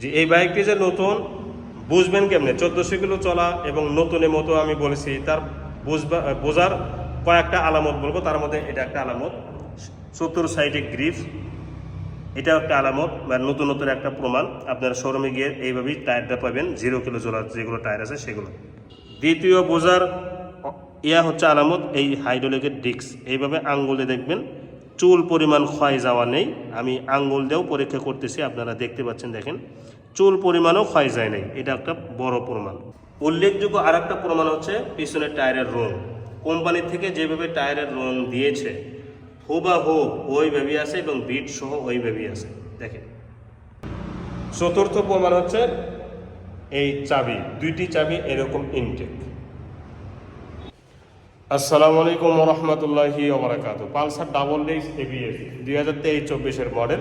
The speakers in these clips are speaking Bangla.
যে এই বাইকটি যে নতুন, বুঝবেন কেমনে? চোদ্দোশো কিলো চলা এবং নতুনের মতো আমি বলেছি, তার বুঝবা, বোঝার কয়েকটা আলামত বলব। তার মধ্যে এটা একটা আলামত চতুর সাইডে গ্রিফ এটা একটা আলামত, বা নতুন নতুন একটা প্রমাণ। আপনারা শোরুমে গিয়ে এইভাবেই টায়ারটা পাবেন, জিরো কিলো চলার যেগুলো টায়ার আছে সেগুলো। দ্বিতীয় বোঝার ইয়া হচ্ছে আলামত, এই হাইড্রোলিকের ডিস্ক। এইভাবে আঙ্গুলে দেখবেন চুল পরিমাণ ক্ষয় যাওয়া নেই। আমি আঙ্গুল দিয়েও পরীক্ষা করতেছি, আপনারা দেখতে পাচ্ছেন, দেখেন। চুল পরিমাণও ক্ষয় যায় নাই, এটা একটা বড় প্রমাণ। উল্লেখযোগ্য আর একটা প্রমাণ হচ্ছে পিছনের টায়ারের রং। কোম্পানি থেকে যেভাবে টায়ারের রং দিয়েছে, হুবাহু ওইভাবেই আছে এবং বিট সহ ওইভাবেই আছে। দেখেন। চতুর্থ প্রমাণ হচ্ছে এই চাবি, দুইটি চাবি এরকম ইনটেক আসসালামু আলাইকুম রহমতুল্লাহি ওবরাকাতু। পালসার ডাবল ডিস এবিএস দুই হাজার তেইশ চব্বিশের মডেল।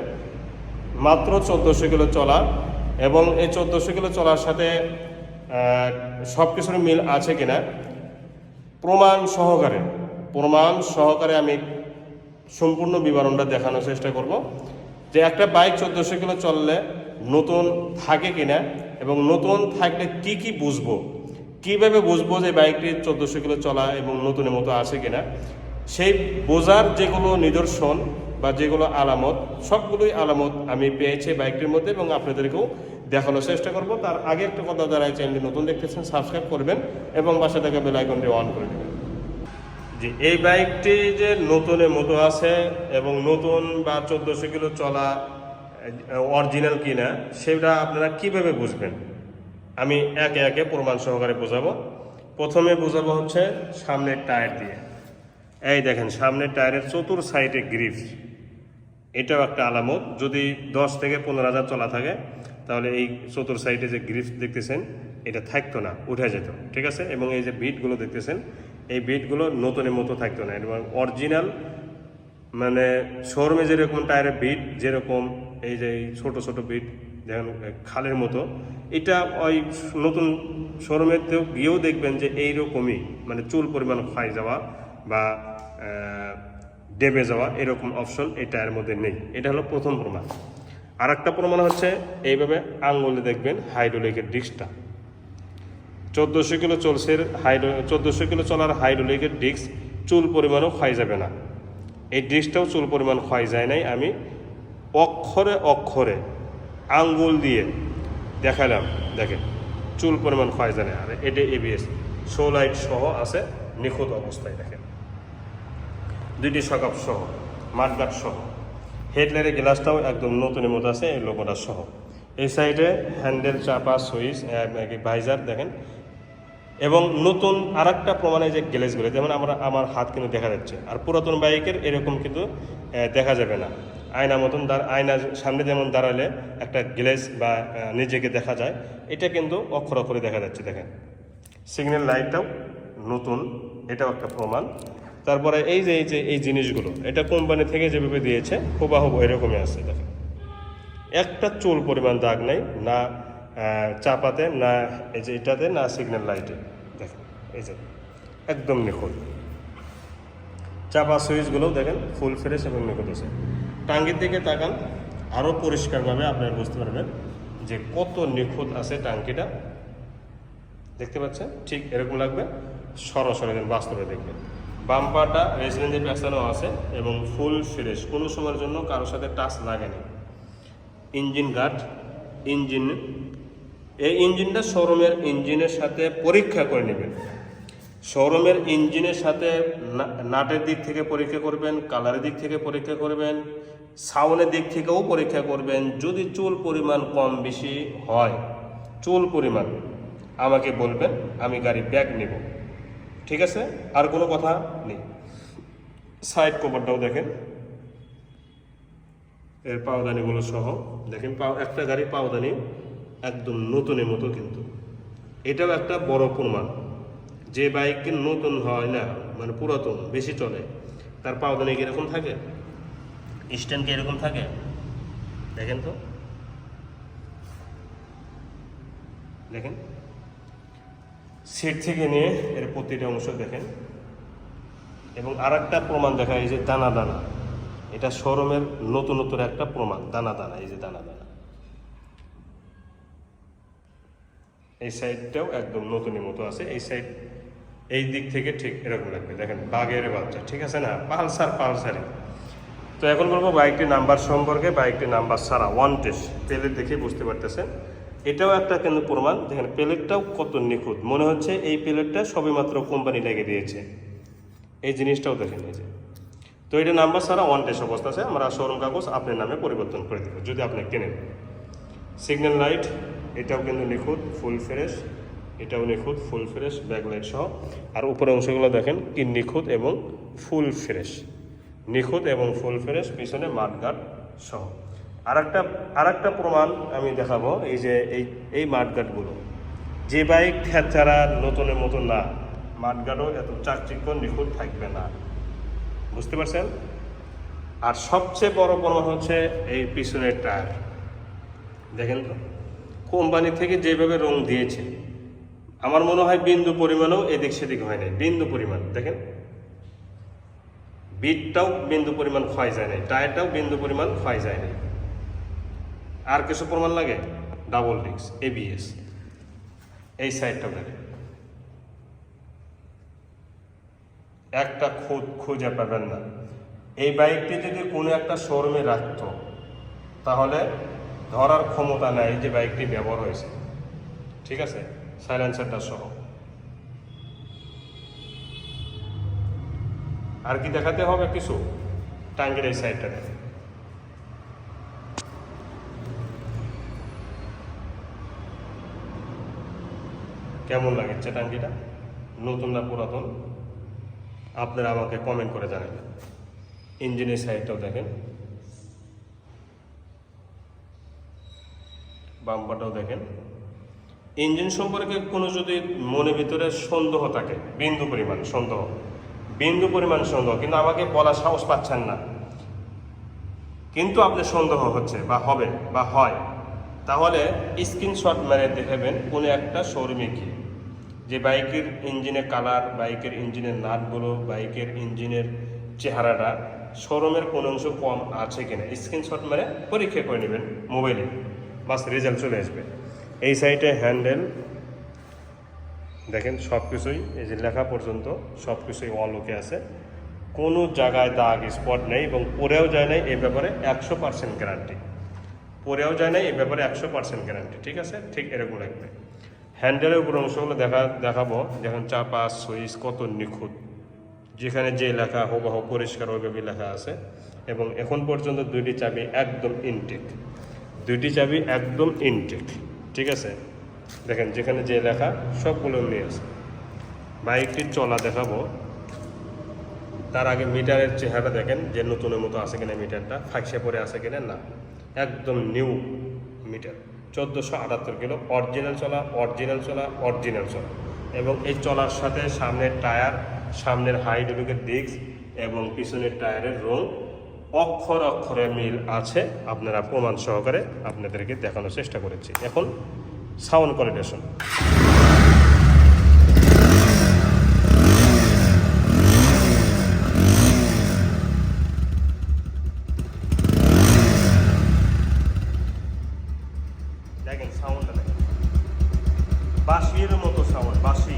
মাত্র চোদ্দোশো কিলো চলা এবং এই চোদ্দোশো কিলো চলার সাথে সব কিছুর মিল আছে কিনা? প্রমাণ সহকারে প্রমাণ সহকারে আমি সম্পূর্ণ বিবরণটা দেখানোর চেষ্টা করব যে একটা বাইক চোদ্দোশো কিলো চললে নতুন থাকে কিনা এবং নতুন থাকলে কি কি বুঝব? কীভাবে বুঝব যে বাইকটি চোদ্দোশো কিলো চলা এবং নতুনের মতো আছে কিনা? সেই বোঝার যেগুলো নিদর্শন বা যেগুলো আলামত, সবগুলোই আলামত আমি পেয়েছি বাইকটির মধ্যে এবং আপনাদেরকেও দেখানোর চেষ্টা করব। তার আগে একটা কথা যারা চ্যানেলটি নতুন দেখতেছেন, সাবস্ক্রাইব করবেন এবং বাসা থেকে বেল আইকনটি অন করে দেবেন। জি, এই বাইকটি যে নতুনের মতো আছে এবং নতুন বা চোদ্দোশো কিলো চলা, অরিজিনাল কিনা, সেটা আপনারা কীভাবে বুঝবেন? আমি একে একে প্রমাণ সহকারে বোঝাবো। প্রথমে বোঝাবো হচ্ছে সামনের টায়ার দিয়ে। এই দেখেন, সামনের টায়ারের চতুর সাইডে গ্রিফ। এটাও একটা আলামত। যদি দশ থেকে পনেরো হাজার চলা থাকে, তাহলে এই চতুর সাইডে যে গ্রিফ দেখতেছেন, এটা থাকতো না, উঠে যেত, ঠিক আছে? এবং এই যে বিটগুলো দেখতেছেন, এই বিটগুলো নতুনের মতো থাকতো না। এবং অরিজিনাল মানে শোরুমে যেরকম টায়ারের বিট, যেরকম এই যে ছোট ছোট বিট যেমন খালের মতো। এটা ওই নতুন শোরুমেতেও গিয়েও দেখবেন যে এইরকমই মানে চুল পরিমাণ ক্ষয় যাওয়া বা ডেবে যাওয়া এরকম অপশন এই টায়ারের মধ্যে নেই। এটা হলো প্রথম প্রমাণ। আর একটা প্রমাণ হচ্ছে, এইভাবে আঙ্গুলে দেখবেন হাইড্রোলিকের ডিস্কটা চোদ্দোশো কিলো চলছে, হাইড্রো, চোদ্দোশো কিলো চলার হাইড্রোলিকের ডিস্ক চুল পরিমাণও ক্ষয় যাবে না। এই ডিস্কটাও চুল পরিমাণ ক্ষয় যায় নাই আমি অক্ষরে অক্ষরে আঙ্গুল দিয়ে দেখালাম, দেখেন, চুল পরিমাণ ক্ষয় যায় না আর এটা এবিএস শো লাইট সহ আছে, নিখুঁত অবস্থায়, দেখেন। দুইটি সকাপ সহ মাঠগাট সহ। হেডলাইটের গ্লাসটাও একদম নতুনের মতো আছে, এই লোগোটা সহ। এই সাইডে হ্যান্ডেল চাপা, সুইচ ভাইজার দেখেন। এবং নতুন আর একটা প্রমাণে যে গ্লেজগুলো যেমন আমরা, আমার হাত কিন্তু দেখা যাচ্ছে, আর পুরাতন বাইকের এরকম কিন্তু দেখা যাবে না। আয়না মতন দাঁড়, আয়না সামনে যেমন দাঁড়ালে একটা গ্লেজ বা নিজেকে দেখা যায়, এটা কিন্তু অক্ষর অক্ষরে দেখা যাচ্ছে, দেখেন। সিগন্যাল লাইটটাও নতুন, এটাও একটা প্রমাণ। তারপরে এই যে এই যে, এই জিনিসগুলো, এটা কোম্পানি থেকে যেভাবে দিয়েছে হুবাহুব এরকমই আছে, দেখেন। একটা চুল পরিমাণ দাগ নেই, না চাপাতে, না, এই যে এটাতে, না সিগন্যাল লাইটে দেখেন, এই যে, একদম নিখুঁত। চাপা সুইচগুলোও দেখেন ফুল ফ্রেশ এবং নিখুঁত আছে। টাঙ্গির দিকে তাকান আরও পরিষ্কারভাবে আপনারা বুঝতে পারবেন যে কত নিখুঁত আছে টাঙ্কিটা। দেখতে পাচ্ছেন? ঠিক এরকম লাগবে। সরাসরি বাস্তবে দেখবেন। বাম্পারটা রেসিডেন্সি পেছানো আছে এবং ফুল ফ্রেশ কোনো সময়ের জন্য কারোর সাথে টাচ লাগেনি। ইঞ্জিন গার্ড ইঞ্জিন, এই ইঞ্জিনটা শোরুমের ইঞ্জিনের সাথে পরীক্ষা করে নেবেন। শোরুমের ইঞ্জিনের সাথে নাটের দিক থেকে পরীক্ষা করবেন, কালারের দিক থেকে পরীক্ষা করবেন সাউন্ডের দিক থেকেও পরীক্ষা করবেন, যদি চুল পরিমাণ কম বেশি হয়, চুল পরিমাণ আমাকে বলবেন, আমি গাড়ি ব্যাগ নেব। ঠিক আছে? আর কোনো কথা নেই। সাইড কভারটাও দেখেন। এর পাওদানিগুলো সহ, দেখেন একটা গাড়ি পাওদানি একদম নতুনের মতো কিন্তু। এটাও একটা বড় প্রমাণ। যে বাইক নতুন হয় না মানে পুরাতন, বেশি চলে, তার পাওদানি কি এরকম থাকে? স্ট্যান্ড কি এরকম থাকে? দেখেন তো। দেখেন। সিট থেকে নিয়ে এর প্রতিটা অংশ দেখেন। এবং আর একটা প্রমাণ দেখা, এই যে দানা দানা, এটা শোরুমের নতুনত্ব একটা প্রমাণ, দানা দানা, এই যে দানা দানা। এই সাইডটাও একদম নতুনের মতো আছে, এই সাইড এই দিক থেকে ঠিক এরকম লাগবে। দেখেন, বাঘের বাচ্চা, ঠিক আছে না? পালসার পালসারি তো এখন বলব বাইকটির নাম্বার সম্পর্কে বাইকটির নাম্বার ছাড়া, ওয়ান টেস্ট প্লেট দেখে বুঝতে পারতেছেন। এটাও একটা কিন্তু প্রমাণ। দেখেন, প্লেটটাও কত নিখুঁত। মনে হচ্ছে এই প্লেটটা সবেমাত্র কোম্পানি লেগে দিয়েছে। এই জিনিসটাও দেখেন, এই যে। তো এটা নাম্বার ছাড়া ওয়ান টেস্ট অবস্থা আছে। আমরা শোরুম কাগজ আপনার নামে পরিবর্তন করে দেবো, যদি আপনি কেনেন। সিগন্যাল লাইট, এটাও কিন্তু নিখুঁত, ফুল ফ্রেশ। এটাও নিখুঁত, ফুল ফ্রেশ ব্যাকলাইট সহ। আর উপরে অংশগুলো দেখেন কি নিখুঁত এবং ফুল ফ্রেশ। নিখুঁত এবং ফুল ফ্রেশ, পিছনে মাঠগার্ড সহ। আরেকটা আরেকটা প্রমাণ আমি দেখাবো, এই যে এই এই মাঠগার্ডগুলো যে বাইক ছাড়া নতুনের মতো না মাঠগার্ডও এত চাকচিক্য নিখুঁত থাকবে না। বুঝতে পারছেন? আর সবচেয়ে বড় প্রমাণ হচ্ছে এই পিছনের টায়ার। দেখেন তো, কোম্পানি থেকে যেভাবে রং দিয়েছে আমার মনে হয় বিন্দু পরিমাণও এদিক সেদিক হয় নাই। বিন্দু পরিমাণ, দেখেন। বিটটাও বিন্দু পরিমাণ ক্ষয় যায় নাই, টায়ারটাও বিন্দু পরিমাণ ক্ষয় যায় নাই। আর কিছু প্রমাণ লাগে? ডাবল ডিক্স এবিএস এই সাইডটাও দেখেন একটা খুদ খুঁজে পাবেন না। এই বাইকটি যদি কোনো একটা শোরুমে রাখতো, তাহলে ধরার ক্ষমতা নাই যে বাইকটি ব্যবহার হয়েছে। ঠিক আছে? সাইলেন্সারটা সহ আর কি দেখাতে হবে কিছু? টাঙ্গের এই সাইডটা দেখে কেমন লাগছে টাঙ্গিটা? নতুন না পুরাতন? আপনারা আমাকে কমেন্ট করে জানাবেন। ইঞ্জিনের সাইডটাও দেখেন। বাম্পারটাও দেখেন। ইঞ্জিন সম্পর্কে কোনো যদি মনে ভিতরে সন্দেহ থাকে, বিন্দু পরিমাণ সন্দেহ, বিন্দু পরিমাণ সন্দেহ, কিন্তু আমাকে বলা সাহস পাচ্ছেন না, কিন্তু আপনি সন্দেহ হচ্ছে বা হবে বা হয়, তাহলে স্ক্রিনশট মেরে দেখাবেন কোনো একটা শোরুমে গিয়ে, যে বাইকের ইঞ্জিনের কালার বাইকের ইঞ্জিনের নাটগুলো, বাইকের ইঞ্জিনের চেহারাটা শোরুমের কোনো অংশ কম আছে কিনা স্ক্রিনশট মেরে পরীক্ষা করে নেবেন মোবাইলে বাস রেজাল্ট চলে আসবে। এই সাইডে হ্যান্ডেল, দেখেন সব কিছুই এই যে লেখা পর্যন্ত সব কিছুই অল ওকে আছে। কোনো জায়গায় দাগ স্পট নেই এবং পরেও যায় নাই, এই ব্যাপারে একশো পার্সেন্ট গ্যারান্টি পরেও যায় নাই, এই ব্যাপারে একশো পার্সেন্ট গ্যারান্টি ঠিক আছে? ঠিক এরকম লাগবে। হ্যান্ডেলের উপর অংশগুলো দেখা, দেখাবো, যেমন চাপা, সুইচ, কত নিখুঁত। যেখানে যে লেখা, হুবহ পরিষ্কার ওইভাবে লেখা আছে। এবং এখন পর্যন্ত দুইটি চাবি একদম ইনটেক দুইটি চাবি একদম ইনটেক ঠিক আছে? দেখেন, যেখানে যে লেখা, সবগুলো নিয়ে আছে বাইকটি চলা দেখাবো। তার আগে মিটারের চেহারা দেখেন, যে নতুনের মতো আছে কিনা মিটারটা ফাঁকসে পরে আছে কিনা? না। একদম নিউ মিটার, চোদ্দোশো আটাত্তর কিলো। অরিজিনাল চলা অরিজিনাল চলা অরিজিনাল চলা। এবং এই চলার সাথে সামনের টায়ার, সামনের হাইড্রোলিকের ডিস্ক এবং পিছনের টায়ারের রং অক্ষর অক্ষরে মিল আছে। আপনারা প্রমাণ সহকারে আপনাদেরকে দেখানোর চেষ্টা করেছি। এখন সাউন্ড কোয়ালিটেশন দেখেন সাউন্ডটা দেখেন বাঁশির মতো সাউন্ড বাঁশি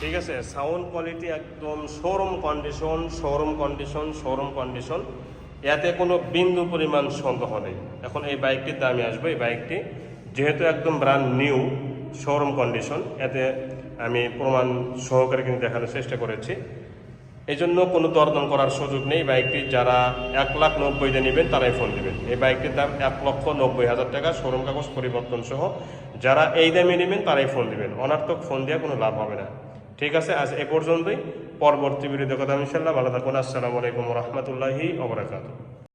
ঠিক আছে সাউন্ড কোয়ালিটি একদম showroom condition showroom condition showroom condition এতে কোনো বিন্দু পরিমাণ সন্দেহ নেই। এখন এই বাইকটির দামে আসবে। এই বাইকটি যেহেতু একদম ব্র্যান্ড নিউ শোরুম কন্ডিশন এতে আমি প্রমাণ সহকারে কিন্তু দেখানোর চেষ্টা করেছি। এই জন্য কোনো দরদাম করার সুযোগ নেই। বাইকটি যারা এক লাখ নব্বই দিয়ে নেবেন, তারাই ফোন দেবেন। এই বাইকটির দাম এক লক্ষ নব্বই হাজার টাকা। শোরুম কাগজ পরিবর্তন সহ যারা এই দামে নেবেন, তারাই ফোন দেবেন। অনার্থক ফোন দেওয়া কোনো লাভ হবে না। ঠিক আছে, আজ এ পর্যন্তই। পরবর্তী বিরোধী কথা ইনশাল্লাহ ভালো থাকুন। আসসালামু আলাইকুম রহমতুল্লাহি ওবরাকাতু